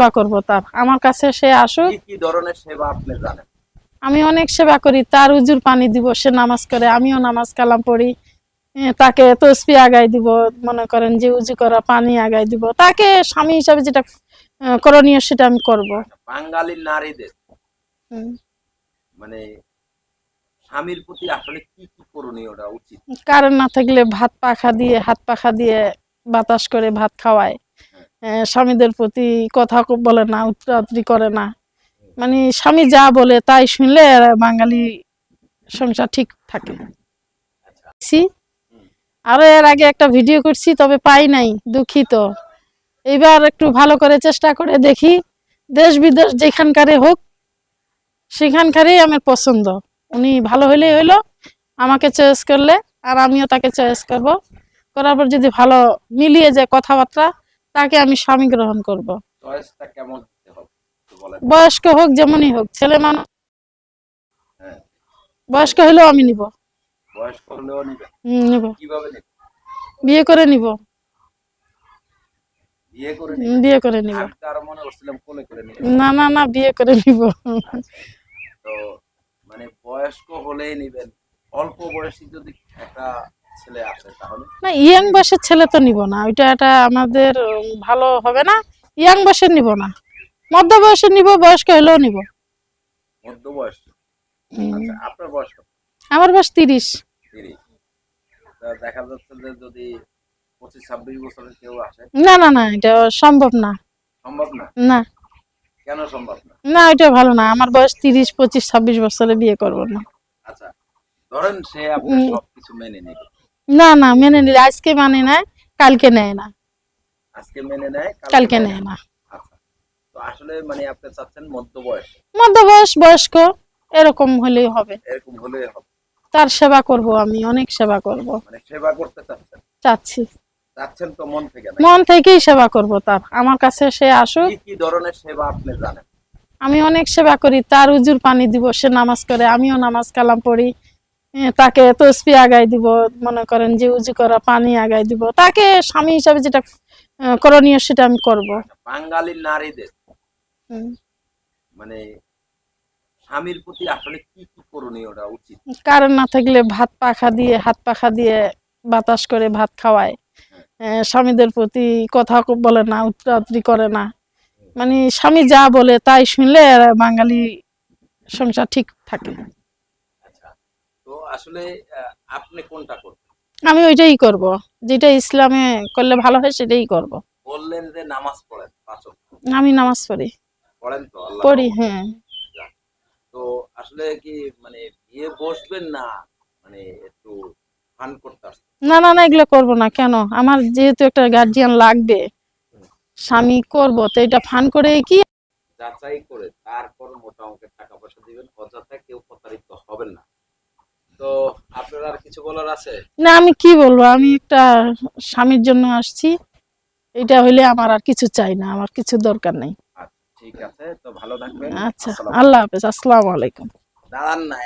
সেবা করব তার। আমার কাছে সে আসুক। কি ধরনের সেবা আপনি জানেন? আমি অনেক সেবা করি তার উজুর পানি দিব সে নামাজ করে আমিও নামাজ কালাম পড়ি। তাকে তসপি আগাই দিব মনে করেন যে উজু করা পানি আগাই দিব। তাকে স্বামী হিসাবে যেটা করণীয় সেটা আমি করব। বাঙালি নারীদের। মানে স্বামীর প্রতি আসলে কি কি করণীয়টা উচিত? কারেন্ট না থাকলে ভাত পাখা দিয়ে হাত পাখা দিয়ে বাতাস করে ভাত খাওয়ায়। স্বামীদের প্রতি কথা বলে না উত্তরাত্রি করে না। মানে স্বামী যা বলে তাই শুনলে বাঙালি সংসার ঠিক থাকে আরও এর আগে একটা ভিডিও করছি, তবে পাই নাই, দুঃখিত। এইবার একটু ভালো করে চেষ্টা করে দেখি, দেশ বিদেশ যেখানকারে হোক, সেখানকারই আমার পছন্দ। উনি ভালো হইলেই হইল, আমাকে চয়েস করলে আর আমিও তাকে চয়েস করব। করার পর যদি ভালো মিলিয়ে যায় কথাবার্তা তাকে আমি স্বামী গ্রহণ করব। বয়স্ক হোক যেমনই হোক ছেলে মানুষ হ্যাঁ। বয়স্ক হইলেও আমি নিব। বিয়ে করে নিব। বিয়ে করে নিব? মনে না না না বিয়ে করে নিব। তো মানে বয়স্ক হলেই নিবেন। অল্প বয়সী যদি একটা ছেলে আসে তাহলে? না ইয়াং বয়সের ছেলে তো নিব না। ওইটা এটা আমাদের ভালো হবে না। ইয়াং বয়সের নিব না। মধ্য নিব বয়স্ক হলেও নিব। মধ্য বয়সী। আচ্ছা আপনার বয়স আমার বয়স তিরিশ। তিরিশ। দেখা যাচ্ছে যে যদি পঁচিশ ছাব্বিশ বছরের কেউ আসে? না না না এটা সম্ভব না। সম্ভব না? না। কেন সম্ভব না? না এটা ভালো না। আমার বয়স তিরিশ পঁচিশ ছাব্বিশ বছরে বিয়ে করব না। আচ্ছা ধরেন সে আপনার। সবকিছু মেনে নেবে না না মেনে নিলে। আজকে মানে নেয় কালকে নেয় না। আজকে মেনে নেয় কালকে নেয় না। আচ্ছা। তো আসলে মানে আপনি চাচ্ছেন মধ্য বয়স মধ্য বয়স বয়স্ক এরকম হলেই হবে। এরকম হলে হবে। তার সেবা করব আমি অনেক সেবা করব। মানে সেবা করতে চাচ্ছেন? চাচ্ছি। চাচ্ছেন তো মন থেকে মন থেকেই সেবা করব তার। আমার কাছে সে আসুক। কি ধরনের সেবা আপনি জানেন? আমি অনেক সেবা করি। তার উজুর পানি দিব সে নামাজ করে। আমিও নামাজ কালাম পড়ি। তাকে তসবি আগাই দিব মনে করেন যে উজু করা পানি আগাই দিব। তাকে স্বামী হিসাবে যেটা করণীয় সেটা আমি করব। বাঙালি নারীদের মানে স্বামীর প্রতি আসলে কি কি করণীয়টা উচিত? কারেন্ট না থাকলে ভাত পাখা দিয়ে হাত পাখা দিয়ে বাতাস করে ভাত খাওয়ায়। স্বামীদের প্রতি কথা বলে না উত্তরাত্রি করে না। মানে স্বামী যা বলে তাই শুনলে বাঙালি সংসার ঠিক থাকে। আসলে আপনি কোনটা করবেন? আমি ওইটাই করব। যেটা ইসলামে করলে ভালো হয় সেটাই করব। বললেন যে নামাজ পড়েন পাঁচ। আমি নামাজ পড়ি। পড়েন তো আল্লাহ পড়ি হ্যাঁ। তো আসলে কি মানে বিয়ে বসবেন না? মানে একটু ফান করতে না না না এগুলো করব না। কেন? আমার যেহেতু একটা গার্জিয়ান লাগবে স্বামী করব তো এটা ফান করে কি? যাচাই করে তারপর মোটা অঙ্কের টাকা পয়সা দিবেন। অযথা কেউ প্রতারিত হবেন না। তো আপনার আর কিছু বলার আছে? না আমি কি বলব? আমি একটা স্বামীর জন্য আসছি। এটা হইলে আমার আর কিছু চাই না আমার কিছু দরকার নেই। আচ্ছা ঠিক আছে তো ভালো থাকবেন। আচ্ছা আল্লাহ হাফেজ আসসালামু আলাইকুম। দাঁড়ান না